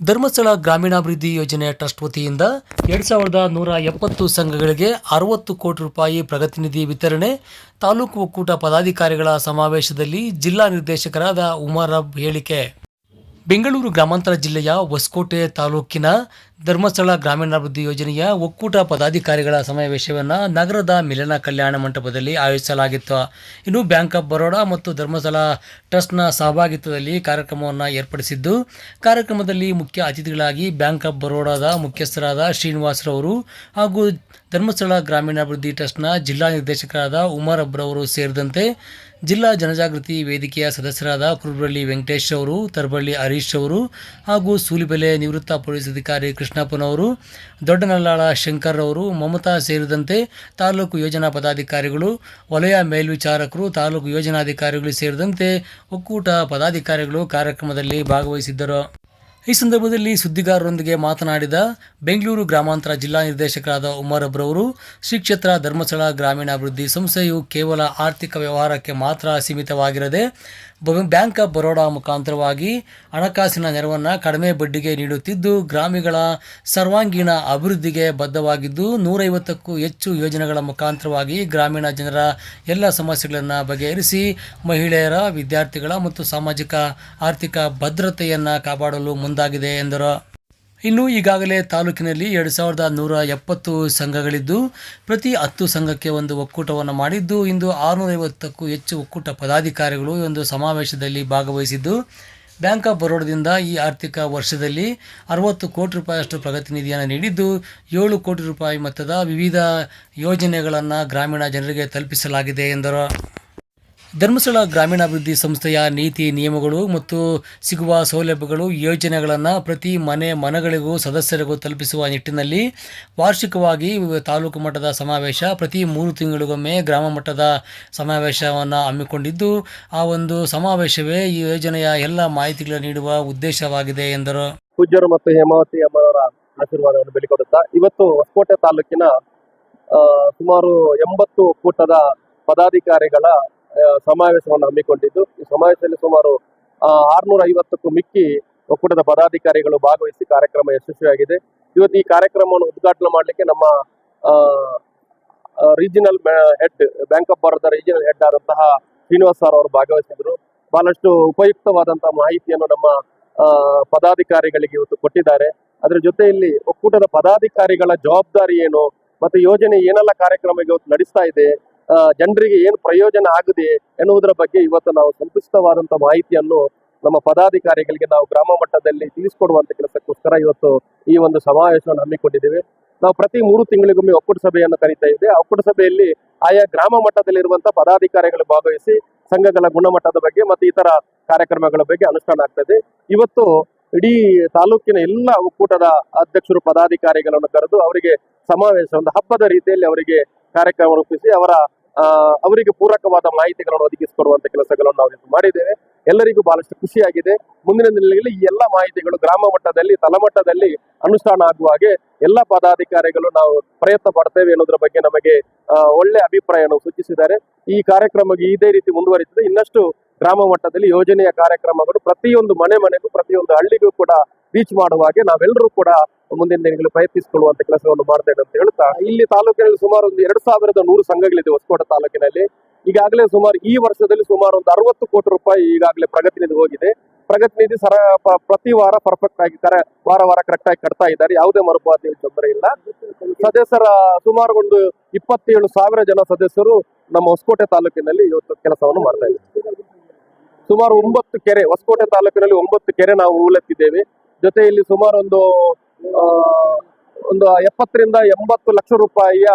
ಧರ್ಮಸ್ಥಳ ಗ್ರಾಮೀಣಾಭಿವೃದ್ಧಿ ಯೋಜನೆ ಟ್ರಸ್ಟ್ ವತಿಯಿಂದ ಎರಡು ಸಾವಿರದ ನೂರ ಎಪ್ಪತ್ತು ಸಂಘಗಳಿಗೆ ಅರವತ್ತು ಕೋಟಿ ರೂಪಾಯಿ ಪ್ರಗತಿ ನಿಧಿ ವಿತರಣೆ, ತಾಲೂಕು ಒಕ್ಕೂಟ ಪದಾಧಿಕಾರಿಗಳ ಸಮಾವೇಶದಲ್ಲಿ ಜಿಲ್ಲಾ ನಿರ್ದೇಶಕರಾದ ಉಮರ್ ಅಬ್ ಹೇಳಿಕೆ. ಬೆಂಗಳೂರು ಗ್ರಾಮಾಂತರ ಜಿಲ್ಲೆಯ ಹೊಸಕೋಟೆ ತಾಲೂಕಿನ ಧರ್ಮಸ್ಥಳ ಗ್ರಾಮೀಣಾಭಿವೃದ್ಧಿ ಯೋಜನೆಯ ಒಕ್ಕೂಟ ಪದಾಧಿಕಾರಿಗಳ ಸಮಾವೇಶವನ್ನು ನಗರದ ಮಿಲನ ಕಲ್ಯಾಣ ಮಂಟಪದಲ್ಲಿ ಆಯೋಜಿಸಲಾಗಿತ್ತು. ಇನ್ನು ಬ್ಯಾಂಕ್ ಆಫ್ ಬರೋಡಾ ಮತ್ತು ಧರ್ಮಸ್ಥಳ ಟ್ರಸ್ಟ್ನ ಸಹಭಾಗಿತ್ವದಲ್ಲಿ ಕಾರ್ಯಕ್ರಮವನ್ನು ಏರ್ಪಡಿಸಿದ್ದು, ಕಾರ್ಯಕ್ರಮದಲ್ಲಿ ಮುಖ್ಯ ಅತಿಥಿಗಳಾಗಿ ಬ್ಯಾಂಕ್ ಆಫ್ ಬರೋಡಾದ ಮುಖ್ಯಸ್ಥರಾದ ಶ್ರೀನಿವಾಸರವರು ಹಾಗೂ ಧರ್ಮಸ್ಥಳ ಗ್ರಾಮೀಣಾಭಿವೃದ್ಧಿ ಟ್ರಸ್ಟ್ನ ಜಿಲ್ಲಾ ನಿರ್ದೇಶಕರಾದ ಉಮರ್ ಅಬ್ರವರು ಸೇರಿದಂತೆ ಜಿಲ್ಲಾ ಜನಜಾಗೃತಿ ವೇದಿಕೆಯ ಸದಸ್ಯರಾದ ಕುರುಬಳ್ಳಿ ವೆಂಕಟೇಶ್ ಅವರು, ತರಬಳ್ಳಿ ಹರೀಶ್ ಅವರು ಹಾಗೂ ಸೂಲಿಬೆಲೆ ನಿವೃತ್ತ ಪೊಲೀಸ್ ಅಧಿಕಾರಿ ಕೃಷ್ಣಪ್ಪನವರು ದೊಡ್ಡನಲ್ಲಾಳ ಶಂಕರ್ ಅವರು, ಮಮತಾ ಸೇರಿದಂತೆ ತಾಲೂಕು ಯೋಜನಾ ಪದಾಧಿಕಾರಿಗಳು, ವಲಯ ಮೇಲ್ವಿಚಾರಕರು, ತಾಲೂಕು ಯೋಜನಾಧಿಕಾರಿಗಳು ಸೇರಿದಂತೆ ಒಕ್ಕೂಟ ಪದಾಧಿಕಾರಿಗಳು ಕಾರ್ಯಕ್ರಮದಲ್ಲಿ ಭಾಗವಹಿಸಿದ್ದರು. ಈ ಸಂದರ್ಭದಲ್ಲಿ ಸುದ್ದಿಗಾರರೊಂದಿಗೆ ಮಾತನಾಡಿದ ಬೆಂಗಳೂರು ಗ್ರಾಮಾಂತರ ಜಿಲ್ಲಾ ನಿರ್ದೇಶಕರಾದ ಉಮರ್ ಅಬ್ರವರು, ಶ್ರೀ ಕ್ಷೇತ್ರ ಧರ್ಮಸ್ಥಳ ಗ್ರಾಮೀಣಾಭಿವೃದ್ಧಿ ಸಂಸ್ಥೆಯು ಕೇವಲ ಆರ್ಥಿಕ ವ್ಯವಹಾರಕ್ಕೆ ಮಾತ್ರ ಸೀಮಿತವಾಗಿರದೆ ಬ್ಯಾಂಕ್ ಆಫ್ ಬರೋಡಾ ಮುಖಾಂತರವಾಗಿ ಹಣಕಾಸಿನ ನೆರವನ್ನು ಕಡಿಮೆ ಬಡ್ಡಿಗೆ ನೀಡುತ್ತಿದ್ದು, ಗ್ರಾಮಿಗಳ ಸರ್ವಾಂಗೀಣ ಅಭಿವೃದ್ಧಿಗೆ ಬದ್ಧವಾಗಿದ್ದು, ನೂರೈವತ್ತಕ್ಕೂ ಹೆಚ್ಚು ಯೋಜನೆಗಳ ಮುಖಾಂತರವಾಗಿ ಗ್ರಾಮೀಣ ಜನರ ಎಲ್ಲ ಸಮಸ್ಯೆಗಳನ್ನು ಬಗೆಹರಿಸಿ, ಮಹಿಳೆಯರ, ವಿದ್ಯಾರ್ಥಿಗಳ ಮತ್ತು ಸಾಮಾಜಿಕ ಆರ್ಥಿಕ ಭದ್ರತೆಯನ್ನು ಕಾಪಾಡಲು ಮುಂದಾಗಿದೆ ಎಂದರು. ಇನ್ನು ಈಗಾಗಲೇ ತಾಲೂಕಿನಲ್ಲಿ ಎರಡು ಸಾವಿರದ ನೂರ ಎಪ್ಪತ್ತು ಸಂಘಗಳಿದ್ದು, ಪ್ರತಿ ಹತ್ತು ಸಂಘಕ್ಕೆ ಒಂದು ಒಕ್ಕೂಟವನ್ನು ಮಾಡಿದ್ದು, ಇಂದು ಆರುನೂರೈವತ್ತಕ್ಕೂ ಹೆಚ್ಚು ಒಕ್ಕೂಟ ಪದಾಧಿಕಾರಿಗಳು ಒಂದು ಸಮಾವೇಶದಲ್ಲಿ ಭಾಗವಹಿಸಿದ್ದು, ಬ್ಯಾಂಕ್ ಆಫ್ ಬರೋಡದಿಂದ ಈ ಆರ್ಥಿಕ ವರ್ಷದಲ್ಲಿ ಅರವತ್ತು ಕೋಟಿ ರೂಪಾಯಿಯಷ್ಟು ಪ್ರಗತಿ ನಿಧಿಯನ್ನು ನೀಡಿದ್ದು, ಏಳು ಕೋಟಿ ರೂಪಾಯಿ ಮೊತ್ತದ ವಿವಿಧ ಯೋಜನೆಗಳನ್ನು ಗ್ರಾಮೀಣ ಜನರಿಗೆ ತಲುಪಿಸಲಾಗಿದೆ ಎಂದರು. ಧರ್ಮಸ್ಥಳ ಗ್ರಾಮೀಣಾಭಿವೃದ್ಧಿ ಸಂಸ್ಥೆಯ ನೀತಿ ನಿಯಮಗಳು ಮತ್ತು ಸಿಗುವ ಸೌಲಭ್ಯಗಳು ಯೋಜನೆಗಳನ್ನು ಪ್ರತಿ ಮನೆ ಮನಗಳಿಗೂ ಸದಸ್ಯರಿಗೂ ತಲುಪಿಸುವ ನಿಟ್ಟಿನಲ್ಲಿ ವಾರ್ಷಿಕವಾಗಿ ತಾಲೂಕು ಮಟ್ಟದ ಸಮಾವೇಶ ಪ್ರತಿ ಮೂರು ತಿಂಗಳಿಗೊಮ್ಮೆ ಗ್ರಾಮ ಮಟ್ಟದ ಸಮಾವೇಶವನ್ನು ಹಮ್ಮಿಕೊಂಡಿದ್ದು, ಆ ಒಂದು ಸಮಾವೇಶವೇ ಈ ಯೋಜನೆಯ ಎಲ್ಲ ಮಾಹಿತಿಗಳನ್ನು ನೀಡುವ ಉದ್ದೇಶವಾಗಿದೆ ಎಂದರು. ಪೂಜ್ಯರು ಮತ್ತು ಹೇಮಾವತಿ ಅಮ್ಮನವರ ಆಶೀರ್ವಾದವನ್ನು ಬೆಳಿಕೊಡುತ್ತಾ ಇವತ್ತು ಹೊಸಕೋಟೆ ತಾಲೂಕಿನ ಸುಮಾರು ಎಂಬತ್ತು ಕೂಟದ ಪದಾಧಿಕಾರಿಗಳ ಸಮಾವೇಶವನ್ನು ಹಮ್ಮಿಕೊಂಡಿದ್ದು. ಈ ಸಮಾವೇಶದಲ್ಲಿ ಸುಮಾರು ಆರ್ನೂರ ಐವತ್ತಕ್ಕೂ ಮಿಕ್ಕಿ ಒಕ್ಕೂಟದ ಪದಾಧಿಕಾರಿಗಳು ಭಾಗವಹಿಸಿ ಕಾರ್ಯಕ್ರಮ ಯಶಸ್ವಿಯಾಗಿದೆ. ಇವತ್ತು ಈ ಕಾರ್ಯಕ್ರಮವನ್ನು ಉದ್ಘಾಟನೆ ಮಾಡಲಿಕ್ಕೆ ನಮ್ಮ regional head Bank of Baroda regional head ಆದಂತಹ ಶ್ರೀನಿವಾಸ್ ಸರ್ ಅವರು ಭಾಗವಹಿಸಿದ್ರು. ಬಹಳಷ್ಟು ಉಪಯುಕ್ತವಾದಂತಹ ಮಾಹಿತಿಯನ್ನು ನಮ್ಮ ಪದಾಧಿಕಾರಿಗಳಿಗೆ ಇವತ್ತು ಕೊಟ್ಟಿದ್ದಾರೆ. ಅದರ ಜೊತೆಯಲ್ಲಿ ಒಕ್ಕೂಟದ ಪದಾಧಿಕಾರಿಗಳ ಜವಾಬ್ದಾರಿ ಏನು, ಮತ್ತು ಯೋಜನೆ ಏನೆಲ್ಲ ಕಾರ್ಯಕ್ರಮ ಇವತ್ತು ನಡೆಸ್ತಾ ಇದೆ ಜನರಿಗೆ ಏನು ಪ್ರಯೋಜನ ಆಗಿದೆ ಎನ್ನುವುದರ ಬಗ್ಗೆ ಇವತ್ತು ನಾವು ಸಂಕುಚಿತವಾದಂತಹ ಮಾಹಿತಿಯನ್ನು ನಮ್ಮ ಪದಾಧಿಕಾರಿಗಳಿಗೆ ನಾವು ಗ್ರಾಮ ಮಟ್ಟದಲ್ಲಿ ತಿಳಿಸಿಕೊಡುವಂತ ಕೆಲಸಕ್ಕೋಸ್ಕರ ಇವತ್ತು ಈ ಒಂದು ಸಮಾವೇಶವನ್ನು ಹಮ್ಮಿಕೊಂಡಿದ್ದೇವೆ. ನಾವು ಪ್ರತಿ ಮೂರು ತಿಂಗಳಿಗೊಮ್ಮೆ ಒಕ್ಕೂಟ ಸಭೆಯನ್ನು ಕರೀತಾ ಇದ್ದೆ. ಆ ಒಕ್ಕೂಟ ಸಭೆಯಲ್ಲಿ ಆಯಾ ಗ್ರಾಮ ಮಟ್ಟದಲ್ಲಿರುವಂತಹ ಪದಾಧಿಕಾರಿಗಳು ಭಾಗವಹಿಸಿ ಸಂಘಗಳ ಗುಣಮಟ್ಟದ ಬಗ್ಗೆ ಮತ್ತು ಇತರ ಕಾರ್ಯಕ್ರಮಗಳ ಬಗ್ಗೆ ಅನುಷ್ಠಾನ ಆಗ್ತದೆ ಇವತ್ತು ಇಡೀ ತಾಲೂಕಿನ ಎಲ್ಲ ಒಕ್ಕೂಟದ ಅಧ್ಯಕ್ಷರು, ಪದಾಧಿಕಾರಿಗಳನ್ನು ಕರೆದು ಅವರಿಗೆ ಸಮಾವೇಶ, ಒಂದು ಹಬ್ಬದ ರೀತಿಯಲ್ಲಿ ಅವರಿಗೆ ಕಾರ್ಯಕ್ರಮ ರೂಪಿಸಿ ಅವರ ಅವರಿಗೆ ಪೂರಕವಾದ ಮಾಹಿತಿಗಳನ್ನು ಒದಗಿಸಿಕೊಡುವಂತ ಕೆಲಸಗಳನ್ನು ನಾವು ಮಾಡಿದ್ದೇವೆ. ಎಲ್ಲರಿಗೂ ಬಹಳಷ್ಟು ಖುಷಿಯಾಗಿದೆ. ಮುಂದಿನ ದಿನಗಳಲ್ಲಿ ಈ ಎಲ್ಲ ಮಾಹಿತಿಗಳು ಗ್ರಾಮ ಮಟ್ಟದಲ್ಲಿ ತಲಮಟ್ಟದಲ್ಲಿ ಅನುಷ್ಠಾನ ಆಗುವ ಹಾಗೆ ಎಲ್ಲ ಪದಾಧಿಕಾರಿಗಳು ನಾವು ಪ್ರಯತ್ನ ಪಡ್ತೇವೆ ಅನ್ನೋದ್ರ ಬಗ್ಗೆ ನಮಗೆ ಒಳ್ಳೆ ಅಭಿಪ್ರಾಯವನ್ನು ಸೂಚಿಸಿದ್ದಾರೆ. ಈ ಕಾರ್ಯಕ್ರಮಕ್ಕೆ ಇದೇ ರೀತಿ ಮುಂದುವರಿಸಿದೆ ಇನ್ನಷ್ಟು ಗ್ರಾಮ ಮಟ್ಟದಲ್ಲಿ ಯೋಜನೆಯ ಕಾರ್ಯಕ್ರಮಗಳು ಪ್ರತಿಯೊಂದು ಮನೆ ಮನೆಗೂ, ಪ್ರತಿಯೊಂದು ಹಳ್ಳಿಗೂ ಕೂಡ ರೀಚ್ ಮಾಡುವ ಹಾಗೆ ನಾವೆಲ್ಲರೂ ಕೂಡ ಮುಂದಿನ ದಿನಗಳು ಪ್ರಯತ್ನಿಸಿಕೊಳ್ಳುವಂತ ಕೆಲಸವನ್ನು ಮಾಡ್ತೇವೆ ಅಂತ ಹೇಳ್ತಾ ಇಲ್ಲಿ ತಾಲೂಕಿನಲ್ಲಿ ಸುಮಾರು ಒಂದು ಎರಡು ಸಾವಿರದ ನೂರು ಸಂಘಗಳಿದೆ ಹೊಸಕೋಟೆ ತಾಲೂಕಿನಲ್ಲಿ. ಈಗಾಗಲೇ ಸುಮಾರು ಈ ವರ್ಷದಲ್ಲಿ ಸುಮಾರು ಒಂದು ಅರವತ್ತು ಕೋಟಿ ರೂಪಾಯಿ ಈಗಾಗಲೇ ಪ್ರಗತಿ ನಿಧಿ ಹೋಗಿದೆ. ಪ್ರಗತಿ ನಿಧಿ ಸರ ಪ್ರತಿ ವಾರ ಪರ್ಫೆಕ್ಟ್ ಆಗಿ ಕರ ವಾರ ವಾರ ಕರೆಕ್ಟ್ ಆಗಿ ಕಟ್ತಾ ಇದ್ದಾರೆ. ಯಾವುದೇ ಮರುಪಾವತಿ ತೊಂದರೆ ಇಲ್ಲ. ಸದಸ್ಯರ, ಸುಮಾರು ಒಂದು ಇಪ್ಪತ್ತೇಳು ಸಾವಿರ ಜನ ಸದಸ್ಯರು ನಮ್ಮ ಹೊಸಕೋಟೆ ತಾಲೂಕಿನಲ್ಲಿ ಇವತ್ತು ಕೆಲಸವನ್ನು ಮಾಡ್ತಾ ಇದ್ದಾರೆ. ಸುಮಾರು ಒಂಬತ್ತು ಕೆರೆ, ಹೊಸಕೋಟೆ ತಾಲೂಕಿನಲ್ಲಿ ಒಂಬತ್ತು ಕೆರೆ ನಾವು ಹೂಳೆತ್ತಿದ್ದೇವೆ ಜೊತೆಯಲ್ಲಿ ಸುಮಾರು ಒಂದು ಒಂದು ಎಪ್ಪತ್ತರಿಂದ ಎಂಬತ್ತು ಲಕ್ಷ ರೂಪಾಯಿಯ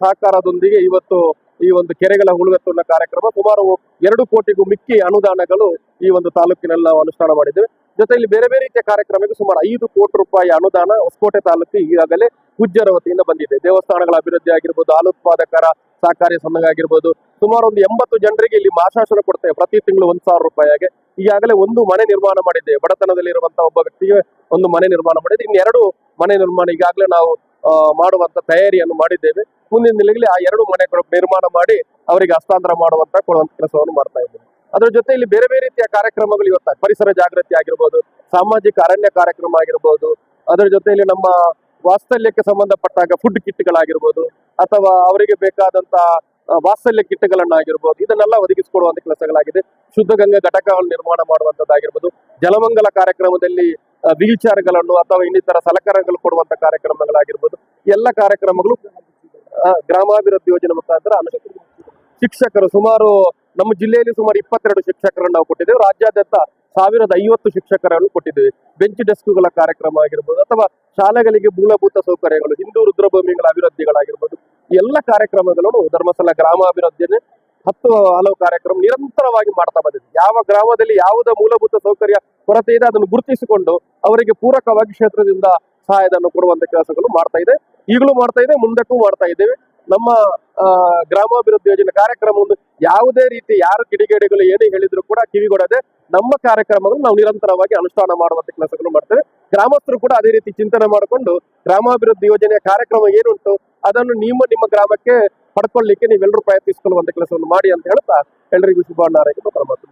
ಸಹಕಾರದೊಂದಿಗೆ ಇವತ್ತು ಈ ಒಂದು ಕೆರೆಗಳ ಹುಳುಗತ್ತುಳ್ಳ ಕಾರ್ಯಕ್ರಮ ಸುಮಾರು ಎರಡು ಕೋಟಿಗೂ ಮಿಕ್ಕಿ ಅನುದಾನಗಳು ಈ ಒಂದು ತಾಲೂಕಿನಲ್ಲಿ ನಾವು ಅನುಷ್ಠಾನ ಮಾಡಿದ್ದೇವೆ. ಜೊತೆಯಲ್ಲಿ ಬೇರೆ ಬೇರೆ ರೀತಿಯ ಕಾರ್ಯಕ್ರಮಕ್ಕೆ ಸುಮಾರು ಐದು ಕೋಟಿ ರೂಪಾಯಿ ಅನುದಾನ ಹೊಸಕೋಟೆ ತಾಲೂಕು ಈಗಾಗಲೇ ಪೂಜ್ಯರ ವತಿಯಿಂದ ಬಂದಿದೆ. ದೇವಸ್ಥಾನಗಳ ಅಭಿವೃದ್ಧಿ ಆಗಿರ್ಬೋದು ಹಾಲುತ್ಪಾದಕರ ಸಹಕಾರಿ ಸಂಘ ಆಗಿರ್ಬೋದು. ಸುಮಾರು ಒಂದು ಎಂಬತ್ತು ಜನರಿಗೆ ಇಲ್ಲಿ ಮಾಸಾಶನ ಕೊಡ್ತೇವೆ ಪ್ರತಿ ತಿಂಗಳು ಒಂದ್ ಸಾವಿರ ರೂಪಾಯಿಗೆ ಈಗಾಗಲೇ ಒಂದು ಮನೆ ನಿರ್ಮಾಣ ಮಾಡಿದ್ದೇವೆ. ಬಡತನದಲ್ಲಿರುವಂತಹ ಒಬ್ಬ ವ್ಯಕ್ತಿಗೆ ಒಂದು ಮನೆ ನಿರ್ಮಾಣ ಮಾಡಿದೆ ಇನ್ನೆರಡು ಮನೆ ನಿರ್ಮಾಣ ಈಗಾಗಲೇ ನಾವು ಮಾಡುವಂತ ತಯಾರಿಯನ್ನು ಮಾಡಿದ್ದೇವೆ. ಮುಂದಿನ ದಿನಗಳಲ್ಲಿ ಆ ಎರಡು ಮನೆಗಳು ನಿರ್ಮಾಣ ಮಾಡಿ ಅವರಿಗೆ ಹಸ್ತಾಂತರ ಮಾಡುವಂತ ಕೊಡುವಂತ ಕೆಲಸವನ್ನು ಮಾಡ್ತಾ ಇದ್ದೇವೆ. ಅದರ ಜೊತೆ ಇಲ್ಲಿ ಬೇರೆ ಬೇರೆ ರೀತಿಯ ಕಾರ್ಯಕ್ರಮಗಳು ಇವತ್ತ ಪರಿಸರ ಜಾಗೃತಿ ಆಗಿರ್ಬೋದು, ಸಾಮಾಜಿಕ ಅರಣ್ಯ ಕಾರ್ಯಕ್ರಮ ಆಗಿರ್ಬೋದು. ಅದರ ಜೊತೆಯಲ್ಲಿ ನಮ್ಮ ವಾಸ್ತಲ್ಯಕ್ಕೆ ಸಂಬಂಧಪಟ್ಟಾಗ ಫುಡ್ ಕಿಟ್ಗಳಾಗಿರ್ಬೋದು ಅಥವಾ ಅವರಿಗೆ ಬೇಕಾದಂತ ಆ, ವಾತ್ಸಲ್ಯ ಕಿಟ್ಟಗಳನ್ನಾಗಿರ್ಬೋದು ಇದನ್ನೆಲ್ಲ ಒದಗಿಸಿಕೊಡುವಂತ ಕೆಲಸಗಳಾಗಿದೆ. ಶುದ್ಧ ಗಂಗಾ ಘಟಕಗಳನ್ನು ನಿರ್ಮಾಣ ಮಾಡುವಂತದ್ದಾಗಿರ್ಬೋದು ಜಲಮಂಗಲ ಕಾರ್ಯಕ್ರಮದಲ್ಲಿ ವೀಲ್ ಚೇರ್ಗಳನ್ನು ಅಥವಾ ಇನ್ನಿತರ ಸಲಕರಣೆಗಳು ಕೊಡುವಂತ ಕಾರ್ಯಕ್ರಮಗಳಾಗಿರ್ಬೋದು ಎಲ್ಲ ಕಾರ್ಯಕ್ರಮಗಳು ಗ್ರಾಮಾಭಿವೃದ್ಧಿ ಯೋಜನೆ ಮುಖಾಂತರ ಶಿಕ್ಷಕರು ಸುಮಾರು ನಮ್ಮ ಜಿಲ್ಲೆಯಲ್ಲಿ ಸುಮಾರು ಇಪ್ಪತ್ತೆರಡು ಶಿಕ್ಷಕರನ್ನು ನಾವು ಕೊಟ್ಟಿದ್ದೇವೆ. ರಾಜ್ಯಾದ್ಯಂತ ಸಾವಿರದ ಐವತ್ತು ಶಿಕ್ಷಕರನ್ನು ಕೊಟ್ಟಿದ್ದೇವೆ. ಬೆಂಚ್ ಡೆಸ್ಕ್ಗಳ ಕಾರ್ಯಕ್ರಮ ಆಗಿರ್ಬೋದು ಅಥವಾ ಶಾಲೆಗಳಿಗೆ ಮೂಲಭೂತ ಸೌಕರ್ಯಗಳು, ಹಿಂದೂ ರುದ್ರಭೂಮಿಗಳ ಅಭಿವೃದ್ಧಿಗಳಾಗಿರ್ಬೋದು ಎಲ್ಲ ಕಾರ್ಯಕ್ರಮಗಳನ್ನು ಧರ್ಮಸ್ಥಳ ಗ್ರಾಮಾಭಿವೃದ್ಧಿಯನ್ನೇ ಹತ್ತು ಹಲವು ಕಾರ್ಯಕ್ರಮ ನಿರಂತರವಾಗಿ ಮಾಡ್ತಾ ಬಂದಿದೆ. ಯಾವ ಗ್ರಾಮದಲ್ಲಿ ಯಾವುದೇ ಮೂಲಭೂತ ಸೌಕರ್ಯ, ಕೊರತೆ ಇದೆ ಅದನ್ನು ಗುರುತಿಸಿಕೊಂಡು ಅವರಿಗೆ ಪೂರಕವಾಗಿ ಕ್ಷೇತ್ರದಿಂದ ಸಹಾಯಧನ ಕೊಡುವಂತ ಕೆಲಸಗಳು ಮಾಡ್ತಾ ಇದೆ. ಈಗಲೂ ಮಾಡ್ತಾ ಇದೆ, ಮುಂದಕ್ಕೂ ಮಾಡ್ತಾ ಇದ್ದೇವೆ. ನಮ್ಮ ಗ್ರಾಮಾಭಿವೃದ್ಧಿ ಯೋಜನೆ ಕಾರ್ಯಕ್ರಮ ಒಂದು ಯಾವುದೇ ರೀತಿ ಯಾರು ಕಿಡಿಗೇಡಿಗಳು ಏನೇ ಹೇಳಿದ್ರು ಕೂಡ ಕಿವಿಗೊಡದೆ ನಮ್ಮ ಕಾರ್ಯಕ್ರಮಗಳು ನಾವು ನಿರಂತರವಾಗಿ ಅನುಷ್ಠಾನ ಮಾಡುವಂತ ಕೆಲಸಗಳು ಮಾಡ್ತೇವೆ. ಗ್ರಾಮಸ್ಥರು ಕೂಡ ಅದೇ ರೀತಿ ಚಿಂತನೆ ಮಾಡಿಕೊಂಡು ಗ್ರಾಮಾಭಿವೃದ್ಧಿ ಯೋಜನೆಯ ಕಾರ್ಯಕ್ರಮ ಏನುಂಟು ಅದನ್ನು ನಿಮ್ಮ ನಿಮ್ಮ ಗ್ರಾಮಕ್ಕೆ ಪಡ್ಕೊಳ್ಳಿಕ್ಕೆ ನೀವೆಲ್ಲರೂ ಪ್ರಯತ್ನಿಸಿಕೊಳ್ಳುವಂತ ಕೆಲಸವನ್ನು ಮಾಡಿ ಅಂತ ಹೇಳ್ತಾ ಎಲ್ಲರಿಗೂ ಶುಭ ಹಾರೈಕೆ ಮಾತು